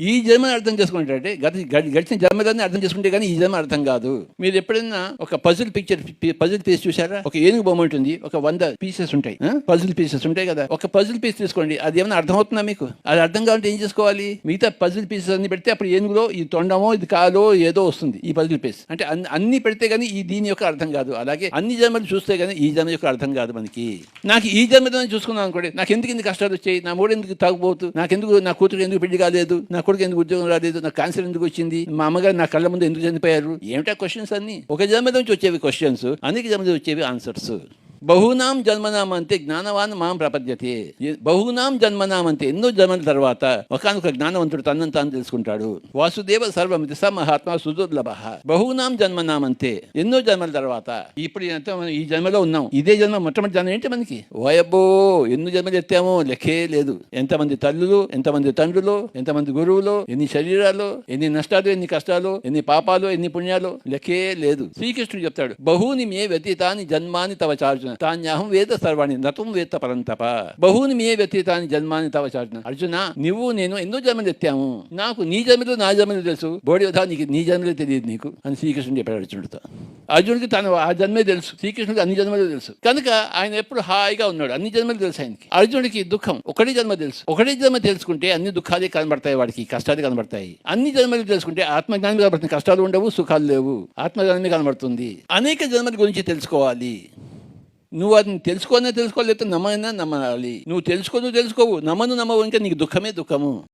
ఈ జన్మని అర్థం చేసుకుంటే గత గడిచిన జన్మలన్నీ అర్థం చేసుకుంటే కానీ ఈ జన్మ అర్థం కాదు. మీరు ఎప్పుడైనా ఒక పజిల్ పిక్చర్ పజిల్ పీస్ చూసారా ఒక ఏనుగు బొమ్మ ఉంటుంది. ఒక వంద పీసెస్ ఉంటాయి. పజిల్ పీసెస్ ఉంటాయి కదా. ఒక పజిల్ పీస్ తీసుకోండి. అది ఏమైనా అర్థం అవుతుందా మీకు? అది అర్థం కావాలంటే ఏం చేసుకోవాలి? మిగతా పజిల్ పీసెస్ అన్ని పెడితే అప్పుడు ఏనుగులో ఇది తొండమో ఇది కాలో ఏదో వస్తుంది ఈ పజిల్ పీస్ అంటే అన్ని- అన్ని పెడితే కానీ ఈ దీని యొక్క అర్థం కాదు. అలాగే అన్ని జన్మలు చూస్తే కానీ ఈ జన్మ యొక్క అర్థం కాదు మనకి. నాకు ఈ జన్మదని చూసుకున్నాను అనుకోండి. నాకు ఎందుకు ఇన్ని కష్టాలు వచ్చాయి? నా మూడు ఎందుకు తాగుపోతు నాకెందుకు నా కూతురు ఎందుకు పెళ్ళి కాలేదు? నాకు కొడుకు ఎందుకు ఉద్యోగం రాలేదు? నా క్యాన్సర్ ఎందుకు వచ్చింది? మా అమ్మగారు నా కళ్ళ ముందు ఎందుకు చనిపోయారు? ఏమిటా క్వశ్చన్స్ అన్ని? ఒక జన్మ నుంచి వచ్చేవి క్వశ్చన్స్ అనేక జన్మ వచ్చేవి ఆన్సర్స్ బహునాం జన్మనాం అంటే జ్ఞానవాన్ మాం ప్రపద్యతి. బహునాం జన్మనాం అంటే ఎన్నో జన్మల తర్వాత ఒకనొక జ్ఞానవంతుడు తనను తాను తెలుసుకుంటాడు. వాసుదేవ సర్వమితి స మహాత్మ సుదుర్లభ బహునాం జన్మనాం అంటే ఎన్నో జన్మల తర్వాత. ఇప్పుడు ఎంత మనం ఈ జన్మలో ఉన్నాం. ఇదే జన్మ మొట్టమొదటి జన్మ ఏంటి మనకి? ఓయబ్బో ఎన్ని జన్మలు ఎత్తామో లెక్కే లేదు. ఎంతమంది తల్లులు ఎంతమంది తండ్రులు ఎంతమంది గురువులు ఎన్ని శరీరాలు ఎన్ని నష్టాలు ఎన్ని కష్టాలు ఎన్ని పాపాలు ఎన్ని పుణ్యాలు లెక్కే లేదు. శ్రీకృష్ణుడు చెప్తాడు బహుని మే వ్యతీతాని జన్మాని తవ చార్జున తాన్యాహం వేద సర్వాణి నతం వేత్త పరంతప. బహుని మే వ్యతీతాన్ని జన్మాన్ని తవ చార్జున అర్జున నువ్వు నేను ఎన్నో జన్మలు ఎత్తాము. నాకు నీ జన్మలు నా జన్మలు తెలుసు. బోడి నీకు నీ జన్మలే తెలియదు నీకు అని శ్రీకృష్ణుడు చెప్పాడు అర్జునుడితో. అర్జునుడికి తను ఆ జన్మే తెలుసు. శ్రీకృష్ణుడికి అన్ని జన్మలు తెలుసు. కనుక ఆయన ఎప్పుడు హాయిగా ఉన్నాడు. అన్ని జన్మలు తెలుసు ఆయనకి. అర్జునుడికి దుఃఖం ఒకటి జన్మ తెలుసు. ఒకటి జన్మ తెలుసుకుంటే అన్ని దుఃఖాలే కనబడతాయి వాడికి కష్టాలు కనబడతాయి. అన్ని జన్మలు తెలుసుకుంటే ఆత్మజ్ఞానం కనబడుతుంది. కష్టాలు ఉండవు సుఖాలు లేవు. ఆత్మజ్ఞానమే కనబడుతుంది. అనేక జన్మల గురించి తెలుసుకోవాలి. నువ్వు అది తెలుసుకోనే తెలుసుకోలేదు నమ్మైనా నమ్మాలి నువ్వు తెలుసుకోను తెలుసుకోవు. నమ్మను నమ్మవు ఇంకా నీకు దుఃఖమే దుఃఖము.